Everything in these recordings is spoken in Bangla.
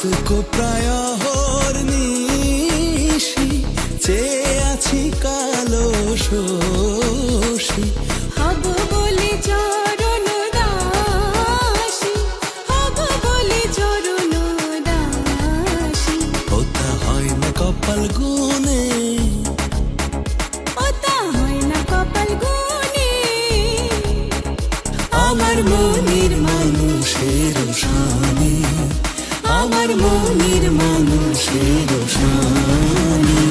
চাতক প্রায় হরনিশি চেয়ে আছি কালো শোষী হব বলে চরণ দাসী হব বলে চরণ দাসী। ওটা হয় না কপাল গুনে ওতা হয় না কপাল গুনে আমার মনের মানুষের আমার মনের মানুষের সানে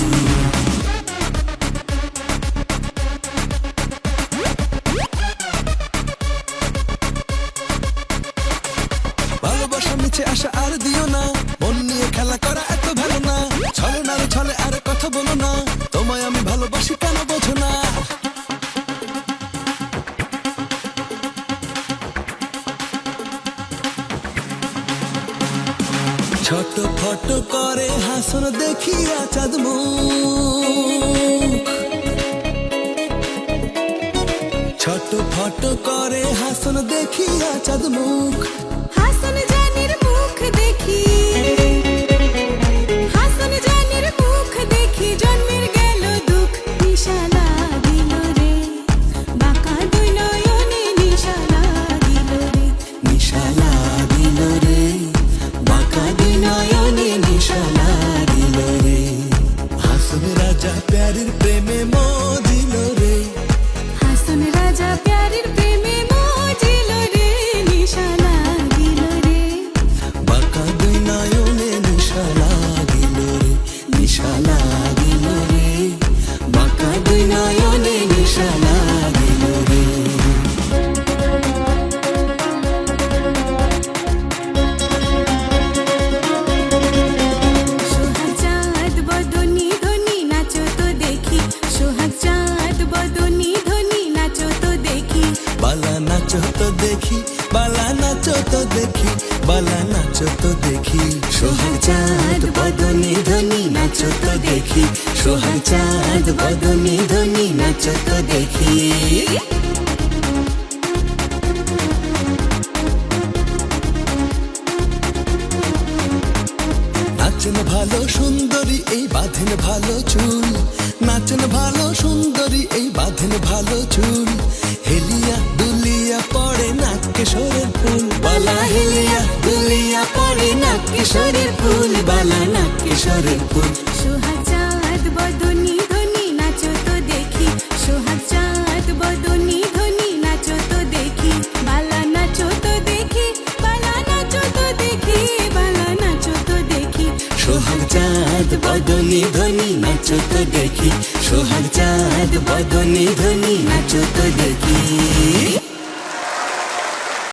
ভালোবাসা মিছে আসা ছোট ফট করে হাসন, দেখিয়া চাঁদ ছোট ফট করে হাসন, দেখিয়া চাঁদ মুখ। হাসন জানির মুখ দেখি রাজা প্যারির প্রেমে মজিল রে হাসন রাজা প্যারির বালা নাচো তো দেখি। সোহাগ বদনি ধনি, নাচো তো দেখি। সোহাগ বদনি ধনি, নাচো তো দেখি। নাচেন ভালো সুন্দরী, এই বাঁধেন ভালো চুল। নাচেন ভালো সুন্দরী, এই বাঁধেন ভালো চুল। হেলিয়া সোহাগ চাঁদ বদনি ধ্বনি নাচো তো দেখি। সোহাগ চাঁদ বদনি ধ্বনি নাচো তো দেখি।